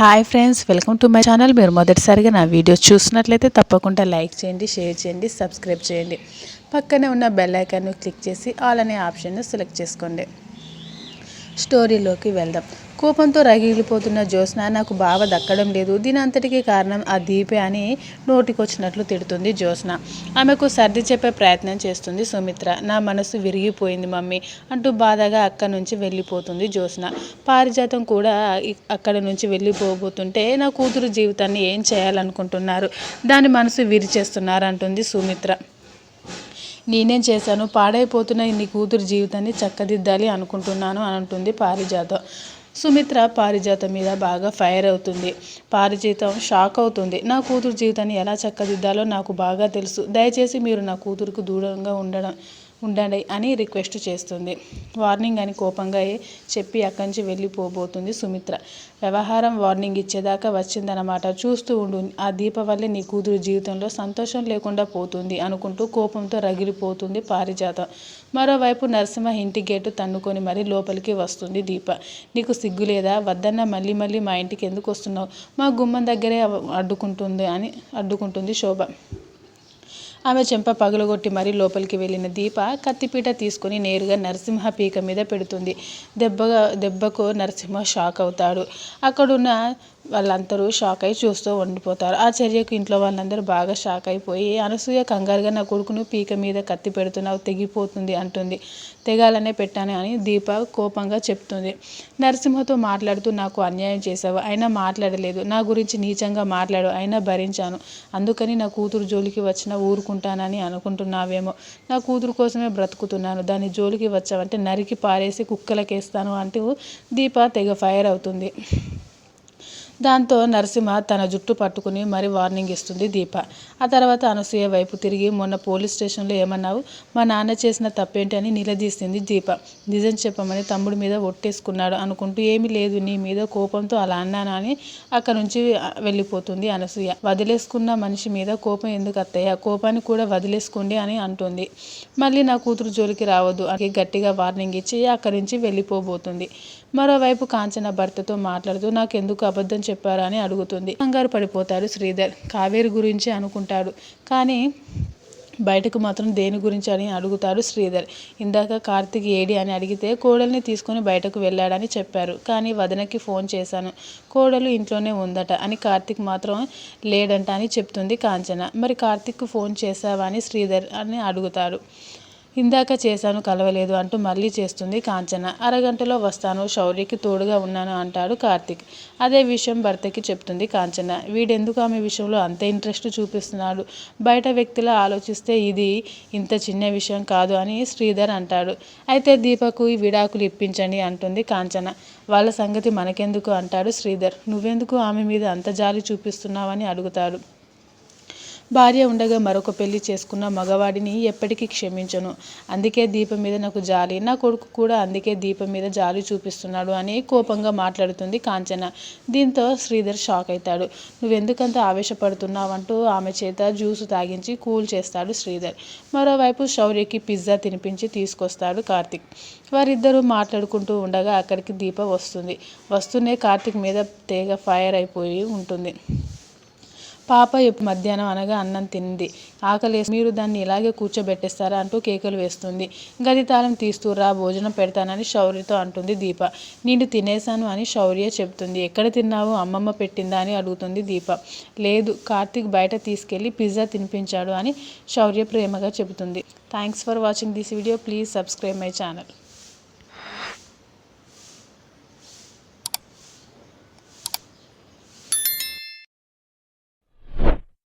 Hi friends welcome to my channel. మీరు మొదటిసారిగా నా వీడియో చూసినట్లయితే తప్పకుండా లైక్ చేయండి షేర్ చేయండి సబ్స్క్రైబ్ చేయండి. పక్కనే ఉన్న బెల్ ఐకాన్ను క్లిక్ చేసి ఆల్ అనే ఆప్షన్ను సెలెక్ట్ చేసుకోండి. స్టోరీలోకి వెళ్దాం. కోపంతో రగిలిపోతున్న జ్యోత్స్న నాకు బావ దక్కడం లేదు. దీని అంతటికీ కారణం ఆ దీపే అని నోటికొచ్చినట్లు తిడుతుంది జ్యోత్స్న. ఆమెకు సర్ది చెప్పే ప్రయత్నం చేస్తుంది సుమిత్ర. నా మనసు విరిగిపోయింది మమ్మీ అంటూ బాధగా అక్కడి నుంచి వెళ్ళిపోతుంది జ్యోత్స్న. పారిజాతం కూడా అక్కడ నుంచి వెళ్ళిపోబోతుంటే నా కూతురు జీవితాన్ని ఏం చేయాలనుకుంటున్నారు? దాని మనసు విరిచేస్తున్నారు అంటుంది సుమిత్ర. నేనేం చేశాను? పాడైపోతున్న నీ కూతురు జీవితాన్ని చక్కదిద్దాలి అనుకుంటున్నాను అని అంటుంది పారిజాతం. సుమిత్ర పారిజాతం మీద బాగా ఫైర్ అవుతుంది. పారిజాతం షాక్ అవుతుంది. నా కూతురు జీవితాన్ని ఎలా చక్కదిద్దాలో నాకు బాగా తెలుసు. దయచేసి మీరు నా కూతురుకు దూరంగా ఉండడం ఉండండి అని రిక్వెస్ట్ చేస్తుంది. వార్నింగ్ అని కోపంగా చెప్పి అక్కడి నుంచి వెళ్ళిపోబోతుంది సుమిత్ర. వ్యవహారం వార్నింగ్ ఇచ్చేదాకా వచ్చిందనమాట చూస్తూ ఉండు ఆ దీప వల్లే నీ కూతురు జీవితంలో సంతోషం లేకుండా పోతుంది అనుకుంటూ కోపంతో రగిలిపోతుంది పారిజాతం. మరోవైపు నరసింహ ఇంటి గేటు తన్నుకొని మరీ లోపలికి వస్తుంది దీప. నీకు సిగ్గు లేదా? వద్దన్న మళ్ళీ మళ్ళీ మా ఇంటికి ఎందుకు వస్తున్నావు? మా గుమ్మం దగ్గరే అడ్డుకుంటుంది అని అడ్డుకుంటుంది శోభ. ఆమె చెంప పగులగొట్టి మరీ లోపలికి వెళ్ళిన దీప కత్తిపీట తీసుకుని నేరుగా నరసింహ పీక మీద పెడుతుంది. దెబ్బగా దెబ్బకు నరసింహ షాక్ అవుతాడు. అక్కడున్న వాళ్ళందరూ షాక్ అయి చూస్తూ ఉండిపోతారు. ఆ చర్యకు ఇంట్లో వాళ్ళందరూ బాగా షాక్ అయిపోయి అనసూయ కంగారుగా నా కొడుకును పీక మీద కత్తి పెడుతున్నావు తెగిపోతుంది అంటుంది. తెగాలనే పెట్టాను అని దీప కోపంగా చెప్తుంది. నరసింహతో మాట్లాడుతూ నాకు అన్యాయం చేసావు అయినా మాట్లాడలేదు. నా గురించి నీచంగా మాట్లాడు. అయినా భరించాను. అందుకని నా కూతురు జోలికి వచ్చినా ఊరుకుంటానని అనుకుంటున్నావేమో. నా కూతురు కోసమే బ్రతుకుతున్నాను. దాని జోలికి వచ్చావంటే నరికి పారేసి కుక్కలకేస్తాను అంటూ దీప తెగ ఫైర్ అవుతుంది. దాంతో నరసింహ తన జుట్టు పట్టుకుని మరి వార్నింగ్ ఇస్తుంది దీప. ఆ తర్వాత అనసూయ వైపు తిరిగి మొన్న పోలీస్ స్టేషన్లో ఏమన్నావు? మా నాన్న చేసిన తప్పేంటి అని నిలదీసింది దీప. నిజం చెప్పమని తమ్ముడి మీద ఒట్టేసుకున్నాడు అనుకుంటూ ఏమీ లేదు నీ మీద కోపంతో అలా అన్నానా అని అక్కడ నుంచి వెళ్ళిపోతుంది అనసూయ. వదిలేసుకున్న మనిషి మీద కోపం ఎందుకు అత్తయ్య? కోపాన్ని కూడా వదిలేసుకోండి అని అంటుంది. మళ్ళీ నా కూతురు జోలికి రావద్దు అని గట్టిగా వార్నింగ్ ఇచ్చి అక్కడి నుంచి వెళ్ళిపోబోతుంది. మరోవైపు కాంచన భర్తతో మాట్లాడుతూ నాకెందుకు అబద్ధం చెప్పారా అని అడుగుతుంది. కంగారు పడిపోతాడు శ్రీధర్. కావేరి గురించి అనుకుంటాడు. కానీ బయటకు మాత్రం దేని గురించి అని అడుగుతాడు శ్రీధర్. ఇందాక కార్తిక్ ఏడి అని అడిగితే కోడల్ని తీసుకొని బయటకు వెళ్ళాడని చెప్పారు. కానీ వదనకి ఫోన్ చేశాను. కోడలు ఇంట్లోనే ఉందట అని కార్తిక్ మాత్రం లేడంట అని చెప్తుంది కాంచన. మరి కార్తిక్కు ఫోన్ చేశావా అని శ్రీధర్ అని అడుగుతాడు. ఇందాక చేశాను కలవలేదు అంటూ మళ్ళీ చేస్తుంది కాంచన. అరగంటలో వస్తాను శౌర్యకి తోడుగా ఉన్నాను అంటాడు కార్తిక్. అదే విషయం భర్తకి చెప్తుంది కాంచన. వీడెందుకు ఆమె విషయంలో అంత ఇంట్రెస్ట్ చూపిస్తున్నాడు? బయట వ్యక్తిలా ఆలోచిస్తే ఇది ఇంత చిన్న విషయం కాదు అని శ్రీధర్ అంటాడు. అయితే దీపకు ఈ విడాకులు ఇప్పించండి అంటుంది కాంచన. వాళ్ళ సంగతి మనకెందుకు? అంటాడు శ్రీధర్. నువ్వెందుకు ఆమె మీద అంత జాలి చూపిస్తున్నావని అడుగుతాడు. భార్య ఉండగా మరొక పెళ్ళి చేసుకున్న మగవాడిని ఎప్పటికీ క్షమించను. అందుకే దీపం మీద నాకు జాలి. నా కొడుకు కూడా అందుకే దీపం మీద జాలి చూపిస్తున్నాడు అని కోపంగా మాట్లాడుతుంది కాంచన. దీంతో శ్రీధర్ షాక్ అవుతాడు నువ్వెందుకంత ఆవేశపడుతున్నావంటూ ఆమె చేత జ్యూసు తాగించి కూల్ చేస్తాడు శ్రీధర్. మరోవైపు శౌర్యకి పిజ్జా తినిపించి తీసుకొస్తాడు కార్తిక్. వారిద్దరూ మాట్లాడుకుంటూ ఉండగా అక్కడికి దీప వస్తుంది. వస్తూనే కార్తిక్ మీద తేగ ఫైర్ అయిపోయి ఉంటుంది. పాప ఇప్పుడు మధ్యాహ్నం అనగా అన్నం తింది. ఆకలి మీరు దాన్ని ఇలాగే కూర్చోబెట్టేస్తారా అంటూ కేకలు వేస్తుంది. గది తాళం తీస్తూరా భోజనం పెడతానని శౌర్యతో అంటుంది దీప. నేను తినేశాను అని శౌర్య చెప్తుంది. ఎక్కడ తిన్నావు? అమ్మమ్మ పెట్టిందా అని అడుగుతుంది దీప. లేదు కార్తీక్ బయట తీసుకెళ్ళి పిజ్జా తినిపించాడు అని శౌర్య ప్రేమగా చెబుతుంది. Thanks for watching this video. Please subscribe my channel.